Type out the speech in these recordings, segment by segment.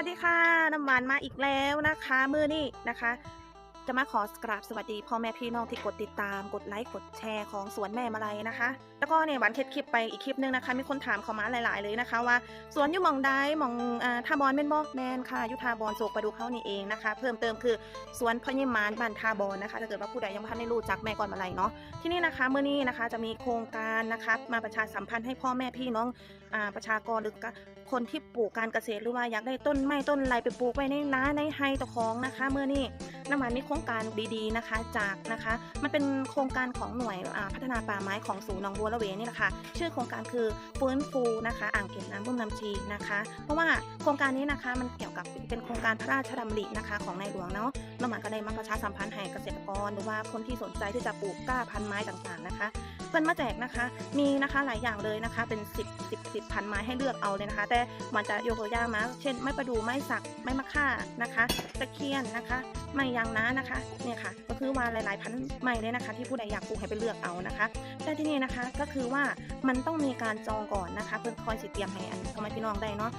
สวัสดีค่ะ น้ำหวานมาอีกแล้วนะคะ มือนี่นะคะ จะมาขอกราบสวัสดีพ่อแม่พี่น้องที่กดติดตาม กดไลค์กดแชร์ของสวนแม่มาลัยนะคะ แล้วก็เนี่ยหวานเทดคลิปไปอีกคลิปนึงนะคะมีคนถามเข้ามาหลาย ๆ เลยนะคะ ว่าสวนอยู่มองใดหมองอ่าทาบอนเป็นบ่แมนค่ะยุทาบอนโศกไปดูเขานี่เองนะคะ เพิ่มเติมคือสวนพญมานบ้านทาบอนนะคะถ้าเกิดว่าผู้ใดยังไม่ทันได้รู้จักแม่ก่อนมาลัยเนาะที่นี่นะคะเมื่อนี้นะคะจะมีโครงการนะคะมาประชาสัมพันธ์ให้พ่อแม่พี่น้องอ่าประชากรหรือคนที่ปลูกการเกษตรหรือว่าอยากได้ต้นไม้ต้นอะไรไปปลูกไว้ในนาในไฮตะของนะคะ เมื่อนี้ น้ำมันมีโครงการดีๆนะคะ จากนะคะ มันเป็นโครงการของหน่วยพัฒนาป่าไม้ของศูนย์หนองบัวละเวนี่แหละค่ะชื่อโครงการคือฟื้นฟูนะคะ อ่างเก็บน้ำรุ่มน้ำชีนะคะ เพราะว่าโครงการนี้นะคะมันเกี่ยวกับเป็นโครงการพระราชดำรินะคะ ของในหลวงเนาะน้ำมันก็ได้มาประชาสัมพันธ์ให้เกษตรกร หรือว่าคนที่สนใจที่จะปลูกกล้าพันไม้ต่างๆนะคะเพิ่นมาแจกนะคะมีนะคะหลายอย่างเลยนะคะ เป็น 10 10 10พันไม้ให้เลือกเอาเลยนะคะ แต่มันจะยกตัวอย่างมาเช่นไม้ประดู่ไม้สักไม้มะค่านะคะตะเคียนนะคะไม้ยางน้านะคะเนี่ยค่ะก็คือว่าหลายๆพันไม้เลยนะคะ ที่ผู้ใดอยากปลูกให้ไปเลือกเอานะคะ แต่ที่นี่นะคะก็คือว่ามันต้องมีการจองก่อนนะคะ เพื่อคอยสิเตรียมให้อันพ่อแม่พี่น้องได้เนาะ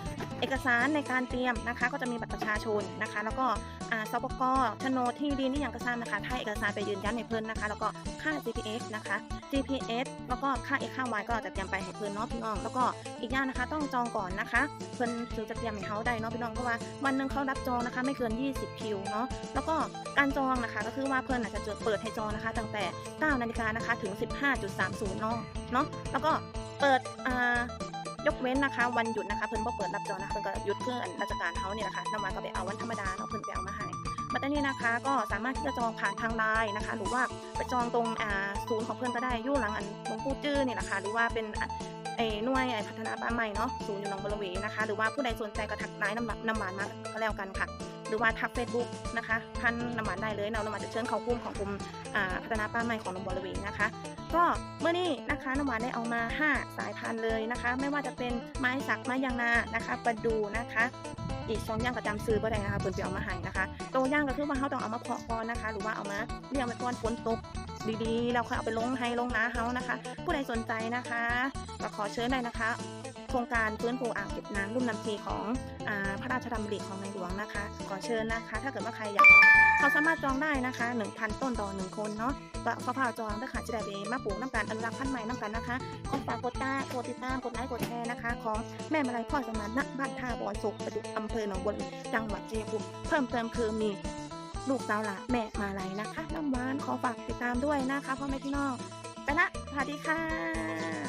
เอกสารในการเตรียมนะคะ ก็จะมีบัตรประชาชนนะคะ แล้วก็อ่าสปกโฉนดที่ดินที่อย่างกระซ้ำนะคะถ้าเอกสารไปยืนยันในเพิ่นนะคะ แล้วก็ค่า GPS นะคะ GPS แล้วก็ค่า X ค่า Y ก็จะเตรียมไปให้เพิ่นเนาะพี่น้อง แล้วก็อีกอย่างนะคะ ต้องจองก่อนนะคะ เพิ่นถึงจะเตรียมให้เขาได้เนาะพี่น้องเพราะว่าวันหนึงเขารับจองนะคะ ไม่เกิน 20 คิวเนาะแล้วก็การจองนะคะก็คือว่าเพิ่นอาจจะเปิดให้จองนะคะตั้งแต่ 9 นาฬิกานะคะถึง 15.30นาเนาะแล้วก็เปิดอ่ายกเว้นนะคะวันหยุดนะคะเพิ่นบ่เปิดรับจองนะคะเพิ่นก็หยุดเพื่อราชการเขาเนี่แหละค่ะน้ำมันก็ไปเอาวันธรรมดาเนาะเพิ่นไปเอามาให้บัดนี้นะคะ ก็สามารถที่จะจองผ่านทางไลน์นะคะ หรือว่าไปจองตรงอ่าศูนย์ของเพื่อนก็ได้ยู่หลังอันหลวงปู่จื้อนี่แหละค่ะหรือว่าเป็นอะเออหน่วยไอ้พัฒนาป่าใหม่เนาะศูนย์อยู่หนองบัวระเวนะคะ หรือว่าผู้ใดสนใจก็ทักไลน์น้ำหวานน้ำหวานมาก็แล้วกันค่ะ หรือว่าทักเฟซบุ๊กนะคะพันน้ำหวานได้เลยเนาะน้ำหวานจะเชิญเขากลุ่มของกลุ่มอ่าพัฒนาป่าใหม่ของนองบัวระเวนะคะ ก็เมื่อนี้นะคะน้ำหวานได้เอามา 5 สายพันธุ์เลยนะคะ ไม่ว่าจะเป็นไม้สักไม้ยางนานะคะประดูนะคะอีกสองอย่างก็จำซื้อบ่ได้นะคะเพิ่นไปเอามาให้นะคะตัวย่างก็คือว่าเขาต้องเอามาเพาะก่อนนะคะ หรือว่าเอามาเลี้ยงไว้ก่อนฝนตกดีๆแล้วค่อยเอาไปลงให้ลงนาเฮานะคะ ผู้ใดสนใจนะคะก็ขอเชิญได้นะคะ โครงการฟื้นฟูอ่างเก็บน้ำรุ่มน้ำชีของอพระราชดำริของในหลวงนะคะ ขอเชิญนะคะ ถ้าเกิดว่าใครอยากเขาสามารถจองได้นะคะ 1,000 ต้นต่อ 1 คนเนาะก็ฟ้าผ่าจองถ้าขาดจะได้ไปมาปลูกน้ำกันอนุรักษ์พันธุ์ใหม่น้ำกันนะคะขอฝากกดตากดติดตามกดไลค์กดแชร์นะคะ ของแม่มาลัยพ่อสมานณบ้านท่าบอนสุขประดุกอำเภอหนองบัวจังหวัดเชัยภูมิเพิ่มเติมคือมีลูกสาวหลาแม่มาลัยนะคะน้ำหวานขอฝากติดตามด้วยนะคะพ่อแม่พี่น้องไปละสวัสดีค่ะ